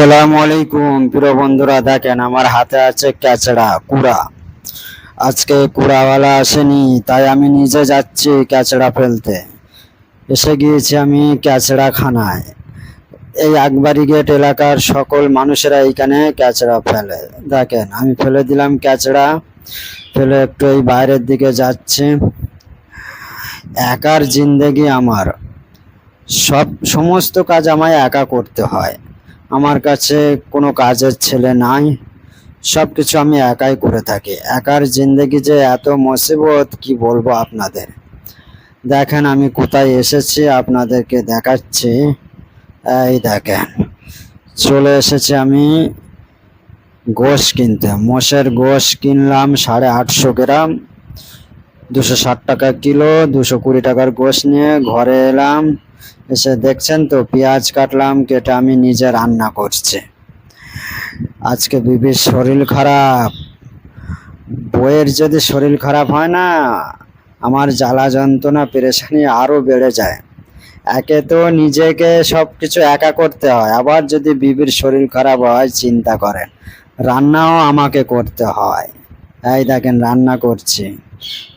আসসালামু আলাইকুম, প্রিয় বন্ধুরা, দেখেন আমার হাতে আছে ক্যাচড়া কুড়া। আজকে কুড়াওয়ালা আসেনি, তাই আমি নিজে যাচ্ছি ক্যাচড়া ফেলতে। এসে গিয়েছি আমি ক্যাচড়া খানায় এই আকবারি গেট এলাকার সকল মানুষেরা এইখানে ক্যাচড়া ফেলে। দেখেন, আমি ফেলে দিলাম ক্যাচড়া, ফেলে একটু এই বাইরের দিকে যাচ্ছে। একার জিন্দেগি আমার। সব সমস্ত কাজ আমায় একা করতে হয়। আমার কাছে কোনো কাজের ছেলে নাই। সব কিছু আমি একাই করে থাকি। একার জিন্দগি যে এত মুসিবত, কি বলব আপনাদের? দেখেন আমি কোথায় এসেছি, আপনাদেরকে দেখাচ্ছি। এই দেখেন, চলে এসেছি আমি গোশ কিনতে। মোষের গোশ কিনলাম সাড়ে আটশো গ্রাম, দুশো ষাট টাকা কিলো, দুশো কুড়ি টাকার গোশ নিয়ে ঘরে এলাম। এসে দেখছেন তো, পেঁয়াজ কাটলাম, কেটে আমি নিজে রান্না করছি। আজকে বিবির শরীর খারাপ। বইয়ের যদি শরীর খারাপ হয় না, আমার জ্বালা যন্ত্রণা, পেরেশানি আরও বেড়ে যায়। একে তো নিজেকে সব কিছু একা করতে হয়, আবার যদি বিবির শরীর খারাপ হয়, চিন্তা করেন, রান্নাও আমাকে করতে হয়। এই দেখেন, রান্না করছি।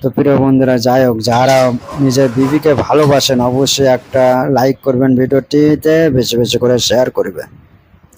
তো প্রিয় বন্ধুরা, যাই হোক, যারা নিজের বিবিকে ভালোবাসেন, অবশ্যই একটা লাইক করবেন ভিডিওটিতে, বেশি বেশি করে শেয়ার করবেন।